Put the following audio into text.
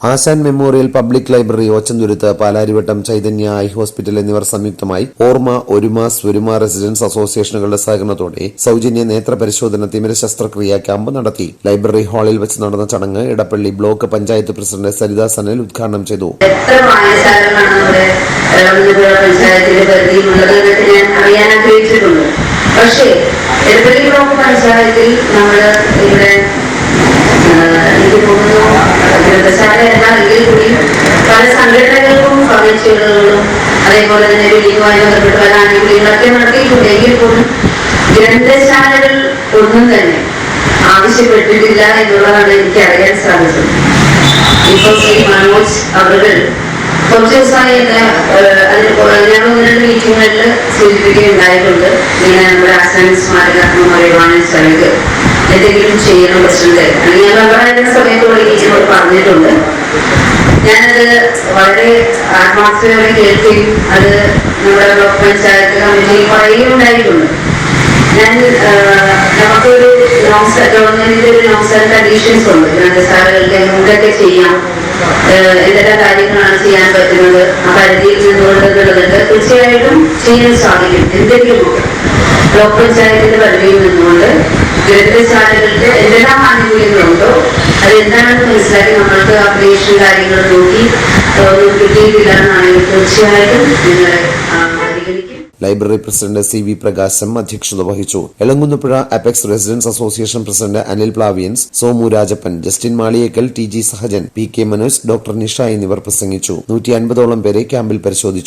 Asan memorial public library Ochanthuruthu Palarivattom Chaitanya eye hospital എന്നിവർ സംയുക്തമായി ഓർമ്മ ഒരുമ സ്വരുമ റെസിഡൻസ് അസോസിയേഷനുകളുടെ സഹകരണത്തോടെ സൗജന്യ നേത്ര പരിശോധന തിമിര ശസ്ത്രക്രിയ ക്യാമ്പ് നടത്തി. ലൈബ്രറി ഹാളിൽ വെച്ച് നടന്ന ചടങ്ങ് ഇടപ്പള്ളി ബ്ലോക്ക് പഞ്ചായത്ത് പ്രസിഡന്റ് സരിത സനൽ ഉദ്ഘാടനം ചെയ്തു. പക്ഷേ ഇടപ്പള്ളി ബ്ലോക്ക് പഞ്ചായത്തിൽ നമ്മൾ ഇവിടെ ആ, എനിക്ക് തോന്നുന്നു എന്നുള്ളതെങ്കിൽ കൂടി പല സംഘടനകൾക്കും സ്വാതന്ത്ര്യകളും അതേപോലെ തന്നെ ലീഗുമായി ബന്ധപ്പെട്ട് പല ആനുകൂല്യങ്ങളൊക്കെ നടത്തിയിട്ടുണ്ട് പോലും ഗ്രന്ഥശാലകൾ ഒന്നും തന്നെ ആവശ്യപ്പെട്ടിട്ടില്ല എന്നുള്ളതാണ് എനിക്ക് അറിയാൻ സാധിച്ചത്. ഇപ്പോൾ ശ്രീ മനോജ് അവർക്ക് കുറച്ച് ദിവസമായി എന്നെ അതിന് ഞാൻ ഒന്ന് രണ്ട് മീറ്റിങ്ങുകളിൽ സൂചിപ്പിക്കുകയുണ്ടായിട്ടുണ്ട്. ഇങ്ങനെ നമ്മുടെ ആസാന സ്മാരക മെമ്മോറിയൽ വാങ്ങിയ എന്തെങ്കിലും ചെയ്യണം പ്രശ്നത്തെ. അല്ലെങ്കിൽ അവരുടെ സമയം പറഞ്ഞിട്ടുണ്ട്. ഞാനത് വളരെ ആത്മാർത്ഥതയോടെ കേൾക്കുകയും അത് നമ്മുടെ ബ്ലോക്ക് പഞ്ചായത്ത് കമ്മിറ്റിയിൽ പറയുകയുണ്ടായിട്ടുണ്ട് ഞാൻ ആഹ്, നമുക്കൊരു ഗവൺമെന്റിന്റെ ഒരു നോംസ് ആൻഡ് കണ്ടീഷൻസ് ഉണ്ട് ഗ്രന്ഥശാലകൾക്ക് എന്തൊക്കെ ചെയ്യാം എന്തൊക്കെ കാര്യങ്ങളാണ് ചെയ്യാൻ പറ്റുന്നത് ആ പരിധിയിൽ നിന്നുകൊണ്ടെന്നുള്ളതൊക്കെ തീർച്ചയായിട്ടും ചെയ്യാൻ സാധിക്കും. എന്തെങ്കിലുമൊക്കെ ബ്ലോക്ക് പഞ്ചായത്തിന്റെ പരിധിയിൽ നിന്നുകൊണ്ട് ഗ്രന്ഥശാലകൾക്ക് എന്തെല്ലാം ആനുകൂല്യങ്ങളുണ്ടോ അത് എന്താണെന്ന് മനസ്സിലാക്കി നമ്മൾക്ക് അപ്ഡേഷൻ കാര്യങ്ങൾ നോക്കി ഒരു കിട്ടിയിട്ടില്ല എന്നാണെങ്കിൽ തീർച്ചയായിട്ടും നിങ്ങൾ library president C V Prakasam അധ്യക്ഷത വഹിച്ചു. Elankunnapuzha apex residence association president Anil Plaviyans Somu Rajappan Justin Maliyekkal T G Sahajan P K Manoj doctor Nisha എന്നിവർ പ്രസംഗിച്ചു. നൂറ്റി അൻപതോളം പേരെ ക്യാമ്പിൽ പരിശോധിച്ചു.